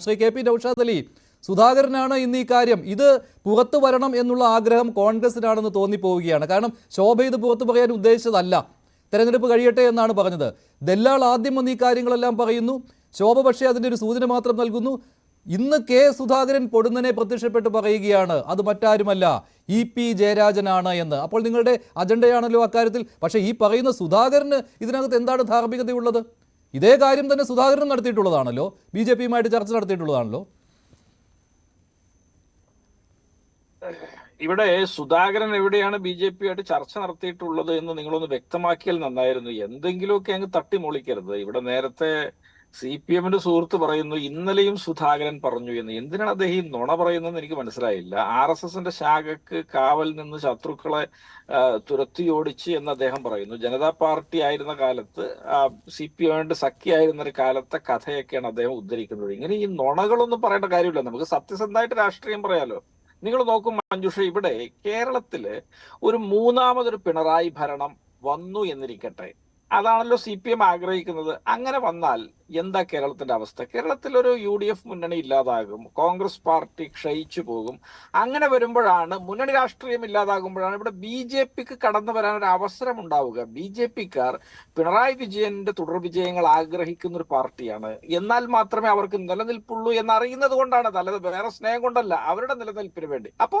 Shri K P Naushad Ali സുധാകരനാണ് ഇന്ന് ഈ കാര്യം. ഇത് പുറത്തു വരണം എന്നുള്ള ആഗ്രഹം കോൺഗ്രസിനാണെന്ന് തോന്നിപ്പോവുകയാണ്. കാരണം ശോഭ ഇത് പുറത്തു പറയാൻ ഉദ്ദേശിച്ചതല്ല. തെരഞ്ഞെടുപ്പ് കഴിയട്ടെ എന്നാണ് പറഞ്ഞത്. ദല്ലാൾ ആദ്യം വന്ന് ഈ കാര്യങ്ങളെല്ലാം പറയുന്നു. ശോഭ പക്ഷേ അതിന്റെ ഒരു സൂചന മാത്രം നൽകുന്നു. ഇന്ന് കെ സുധാകരൻ പൊടുന്നനെ പ്രത്യക്ഷപ്പെട്ട് പറയുകയാണ്. അത് മറ്റാരുമല്ല ഇ പി ജയരാജനാണ് എന്ന്. അപ്പോൾ നിങ്ങളുടെ അജണ്ടയാണല്ലോ അക്കാര്യത്തിൽ. പക്ഷേ ഈ പറയുന്ന സുധാകരന് ഇതിനകത്ത് എന്താണ് ധാർമ്മികതയുള്ളത്? ഇതേ കാര്യം തന്നെ സുധാകരൻ നടത്തിയിട്ടുള്ളതാണല്ലോ. ബി ജെ പിയുമായിട്ട് ചർച്ച നടത്തിയിട്ടുള്ളതാണല്ലോ. ഇവിടെ സുധാകരൻ എവിടെയാണ് ബി ജെ പി ആയിട്ട് ചർച്ച നടത്തിയിട്ടുള്ളത് എന്ന് നിങ്ങളൊന്ന് വ്യക്തമാക്കിയാൽ നന്നായിരുന്നു. എന്തെങ്കിലുമൊക്കെ അങ്ങ് തട്ടിമൊളിക്കരുത്. ഇവിടെ നേരത്തെ സി പി എമ്മിന്റെ സുഹൃത്ത് പറയുന്നു ഇന്നലെയും സുധാകരൻ പറഞ്ഞു എന്ന്. എന്തിനാണ് അദ്ദേഹം ഈ നുണ പറയുന്നതെന്ന് എനിക്ക് മനസ്സിലായില്ല. ആർ എസ് എസിന്റെ ശാഖക്ക് കാവൽ നിന്ന് ശത്രുക്കളെ തുരത്തിയോടിച്ച് എന്ന് അദ്ദേഹം പറയുന്നു. ജനതാ പാർട്ടി ആയിരുന്ന കാലത്ത് സി പി എമ്മിന്റെ സഖ്യായിരുന്ന ഒരു കാലത്തെ കഥയൊക്കെയാണ് അദ്ദേഹം ഉദ്ധരിക്കുന്നത്. ഇങ്ങനെ ഈ നുണകളൊന്നും പറയേണ്ട കാര്യമില്ല. നമുക്ക് സത്യസന്ധമായിട്ട് രാഷ്ട്രീയം പറയാലോ. നിങ്ങൾ നോക്കും മഞ്ജുഷ ഇവിടെ കേരളത്തിൽ ഒരു മൂന്നാമതൊരു പിണറായി ഭരണം വന്നു എന്നിരിക്കട്ടെ. അതാണല്ലോ സി പി എം ആഗ്രഹിക്കുന്നത്. അങ്ങനെ വന്നാൽ എന്താ കേരളത്തിന്റെ അവസ്ഥ? കേരളത്തിൽ ഒരു യു ഡി എഫ് മുന്നണി ഇല്ലാതാകും. കോൺഗ്രസ് പാർട്ടി ക്ഷയിച്ചു പോകും. അങ്ങനെ വരുമ്പോഴാണ് മുന്നണി രാഷ്ട്രീയം ഇല്ലാതാകുമ്പോഴാണ് ഇവിടെ ബി ജെ പിക്ക് കടന്നു വരാൻ ഒരു അവസരം ഉണ്ടാവുക. ബി ജെ പിക്കാർ പിണറായി വിജയന്റെ തുടർ വിജയങ്ങൾ ആഗ്രഹിക്കുന്ന ഒരു പാർട്ടിയാണ്. എന്നാൽ മാത്രമേ അവർക്ക് നിലനിൽപ്പുള്ളൂ എന്നറിയുന്നത് കൊണ്ടാണ്. അല്ലാതെ വേറെ സ്നേഹം കൊണ്ടല്ല അവരുടെ നിലനിൽപ്പിന് വേണ്ടി. അപ്പോ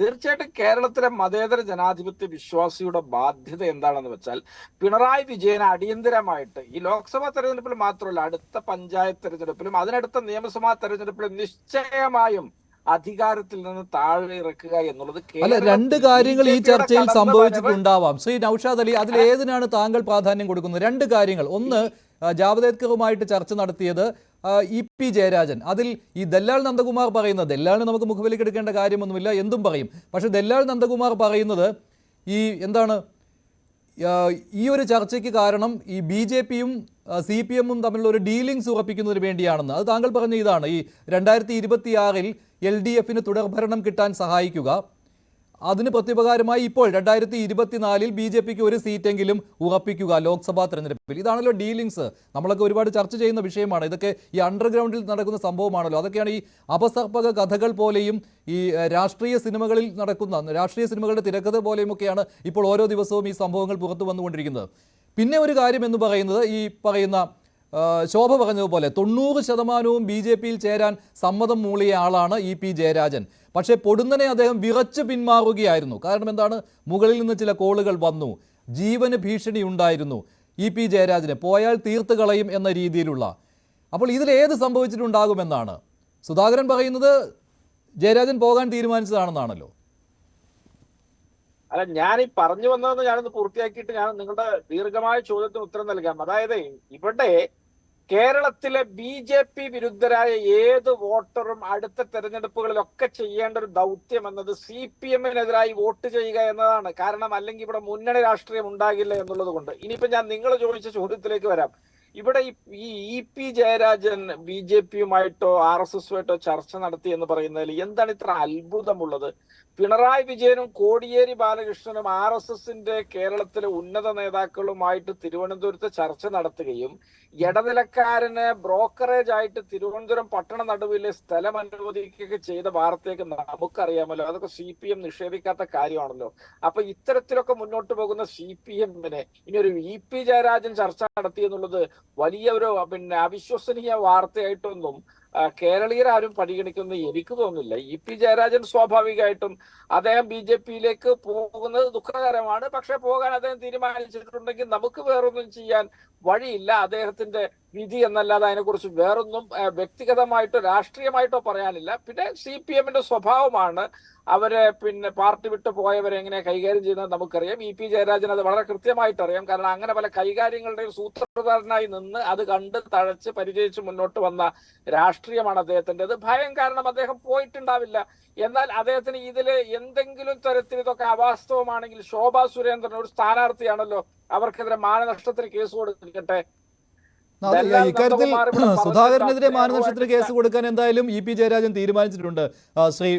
തീർച്ചയായിട്ടും കേരളത്തിലെ മതേതര ജനാധിപത്യ വിശ്വാസിയുടെ ബാധ്യത എന്താണെന്ന് വെച്ചാൽ പിണറായി വിജയന് അടിയന്തരമായിട്ട് ഈ ലോക്സഭാ തെരഞ്ഞെടുപ്പിൽ മാത്രമല്ല അടുത്ത പഞ്ചായത്ത് തെരഞ്ഞെടുപ്പിലും അതിനടുത്ത നിയമസഭാ തെരഞ്ഞെടുപ്പിലും നിശ്ചയമായും അധികാരത്തിൽ നിന്ന് താഴെ ഇറക്കുക എന്നുള്ളത് അല്ല രണ്ട് കാര്യങ്ങൾ ഈ ചർച്ചയിൽ സംഭവിച്ചിട്ടുണ്ടാവാം. ശ്രീ നൌഷാദ് അലി അതിൽ ഏതിനാണ് താങ്കൾ പ്രാധാന്യം കൊടുക്കുന്നത്? രണ്ട് കാര്യങ്ങൾ. ഒന്ന് ജാവദേക്കറുമായിട്ട് ചർച്ച നടത്തിയത് ഇ പി ജയരാജൻ. അതിൽ ഈ ദല്ലാൽ നന്ദകുമാർ പറയുന്നത് ദല്ലാളിന് നമുക്ക് മുഖവിലേക്ക് എടുക്കേണ്ട കാര്യമൊന്നുമില്ല എന്തും പറയും. പക്ഷെ ദല്ലാൽ നന്ദകുമാർ പറയുന്നത് ഈ എന്താണ് ഈ ഒരു ചർച്ചയ്ക്ക് കാരണം ഈ ബി ജെ പിയും സി പി എമ്മും തമ്മിലുള്ള ഒരു ഡീലിങ്സ് ഉറപ്പിക്കുന്നതിന് വേണ്ടിയാണെന്ന്. അത് താങ്കൾ പറഞ്ഞ ഇതാണ്. ഈ രണ്ടായിരത്തി ഇരുപത്തിയാറിൽ എൽ ഡി എഫിന് തുടർഭരണം കിട്ടാൻ സഹായിക്കുക. അതിന് പ്രത്യുപകാരമായി ഇപ്പോൾ രണ്ടായിരത്തി ഇരുപത്തിനാലിൽ ബി ജെ പിക്ക് ഒരു സീറ്റെങ്കിലും ഉറപ്പിക്കുക ലോക്സഭാ തെരഞ്ഞെടുപ്പിൽ. ഇതാണല്ലോ ഡീലിങ്സ്. നമ്മളൊക്കെ ഒരുപാട് ചർച്ച ചെയ്യുന്ന വിഷയമാണ്. ഇതൊക്കെ ഈ അണ്ടർഗ്രൗണ്ടിൽ നടക്കുന്ന സംഭവമാണല്ലോ. അതൊക്കെയാണ് ഈ അപസർപ്പക കഥകൾ പോലെയും ഈ രാഷ്ട്രീയ സിനിമകളിൽ നടക്കുന്ന രാഷ്ട്രീയ സിനിമകളുടെ തിരക്കഥ പോലെയുമൊക്കെയാണ് ഇപ്പോൾ ഓരോ ദിവസവും ഈ സംഭവങ്ങൾ പുറത്തു വന്നുകൊണ്ടിരിക്കുന്നത്. പിന്നെ ഒരു കാര്യം എന്ന് പറയുന്നത് ഈ പറയുന്ന ശോഭ പറഞ്ഞതുപോലെ തൊണ്ണൂറ് ശതമാനവും ബി ജെ പിയിൽ ചേരാൻ സമ്മതം മൂളിയ ആളാണ് ഇ പി ജയരാജൻ. പക്ഷേ പൊടുന്നനെ അദ്ദേഹം വിറച്ച് പിന്മാറുകയായിരുന്നു. കാരണം എന്താണ്? മുകളിൽ നിന്ന് ചില കോളുകൾ വന്നു. ജീവന് ഭീഷണി ഉണ്ടായിരുന്നു ഇ പി ജയരാജന്. പോയാൽ തീർത്ത് കളയും എന്ന രീതിയിലുള്ള. അപ്പോൾ ഇതിൽ ഏത് സംഭവിച്ചിട്ടുണ്ടാകുമെന്നാണ്? സുധാകരൻ പറയുന്നത് ജയരാജൻ പോകാൻ തീരുമാനിച്ചതാണെന്നാണല്ലോ. അല്ല ഞാൻ ഈ പറഞ്ഞു വന്നതെന്ന് ഞാനൊന്ന് പൂർത്തിയാക്കിയിട്ട് ഞാൻ നിങ്ങളുടെ ദീർഘമായ ചോദ്യത്തിന് ഉത്തരം നൽകാം. അതായത് ഇവിടെ കേരളത്തിലെ ബി ജെ പി വിരുദ്ധരായ ഏത് വോട്ടറും അടുത്ത തെരഞ്ഞെടുപ്പുകളിലൊക്കെ ചെയ്യേണ്ട ഒരു ദൗത്യം എന്നത് സി പി എമ്മിനെതിരായി വോട്ട് ചെയ്യുക എന്നതാണ്. കാരണം അല്ലെങ്കിൽ ഇവിടെ മുന്നണി രാഷ്ട്രീയം ഉണ്ടാകില്ല എന്നുള്ളത് കൊണ്ട്. ഇനിയിപ്പോ ഞാൻ നിങ്ങൾ ചോദിച്ച ചോദ്യത്തിലേക്ക് വരാം. ഇവിടെ ഈ- E P Jayarajan B J പിയുമായിട്ടോ R S എസുമായിട്ടോ ചർച്ച നടത്തി എന്ന് പറയുന്നതിൽ എന്താണ് ഇത്ര അത്ഭുതമുള്ളത്? പിണറായി വിജയനും കോടിയേരി ബാലകൃഷ്ണനും ആർ എസ് എസിന്റെ കേരളത്തിലെ ഉന്നത നേതാക്കളുമായിട്ട് തിരുവനന്തപുരത്ത് ചർച്ച നടത്തുകയും ഇടനിലക്കാരന് ബ്രോക്കറേജ് ആയിട്ട് തിരുവനന്തപുരം പട്ടണ നടുവിലെ സ്ഥലം അനുവദിക്കുകയൊക്കെ ചെയ്ത വാർത്തയൊക്കെ നമുക്കറിയാമല്ലോ. അതൊക്കെ സി പി എം നിഷേധിക്കാത്ത കാര്യമാണല്ലോ. അപ്പൊ ഇത്തരത്തിലൊക്കെ മുന്നോട്ട് പോകുന്ന സി പി എമ്മിനെ ഇനി ഒരു ഇ പി ജയരാജൻ ചർച്ച നടത്തി എന്നുള്ളത് വലിയ ഒരു പിന്നെ അവിശ്വസനീയ വാർത്തയായിട്ടൊന്നും കേരളീയർ പരിഗണിക്കുന്നത് എനിക്ക് തോന്നുന്നില്ല. ഇ പി ജയരാജൻ സ്വാഭാവികമായിട്ടും അദ്ദേഹം ബി ജെ പിയിലേക്ക് പോകുന്നത് ദുഃഖകരമാണ്. പക്ഷെ പോകാൻ അദ്ദേഹം തീരുമാനിച്ചിട്ടുണ്ടെങ്കിൽ നമുക്ക് വേറൊന്നും ചെയ്യാൻ വഴിയില്ല. അദ്ദേഹത്തിന്റെ വിധി എന്നല്ലാതെ അതിനെക്കുറിച്ച് വേറൊന്നും വ്യക്തിഗതമായിട്ടോ രാഷ്ട്രീയമായിട്ടോ പറയാനില്ല. പിന്നെ സി പി എമ്മിന്റെ സ്വഭാവമാണ് അവരെ പിന്നെ പാർട്ടി വിട്ടു പോയവരെ എങ്ങനെ കൈകാര്യം ചെയ്യുന്നത് നമുക്കറിയാം. ഇ പി ജയരാജൻ അത് വളരെ കൃത്യമായിട്ട് അറിയാം. കാരണം അങ്ങനെ പല കൈകാര്യങ്ങളുടെയും സൂത്രധാരനായി നിന്ന് അത് കണ്ട് തഴച്ച് പരിചയിച്ച് മുന്നോട്ട് വന്ന രാഷ്ട്രീയമാണ് അദ്ദേഹത്തിന്റെത് ഭയം കാരണം അദ്ദേഹം പോയിട്ടുണ്ടാവില്ല. എന്നാൽ അദ്ദേഹത്തിന് ഇതിൽ എന്തെങ്കിലും തരത്തിൽ ഇതൊക്കെ അവാസ്തവമാണെങ്കിൽ ശോഭാ സുരേന്ദ്രൻ ഒരു സ്ഥാനാർത്ഥിയാണല്ലോ. അവർക്കെതിരെ മാനനഷ്ടത്തിന് കേസ് കൊടുക്കട്ടെ. ഇക്കാര്യത്തിൽ സുധാകരനെതിരെ മാനനഷ്ടത്തിന് കേസ് കൊടുക്കാൻ എന്തായാലും ഇ പി ജയരാജൻ തീരുമാനിച്ചിട്ടുണ്ട്. ശ്രീ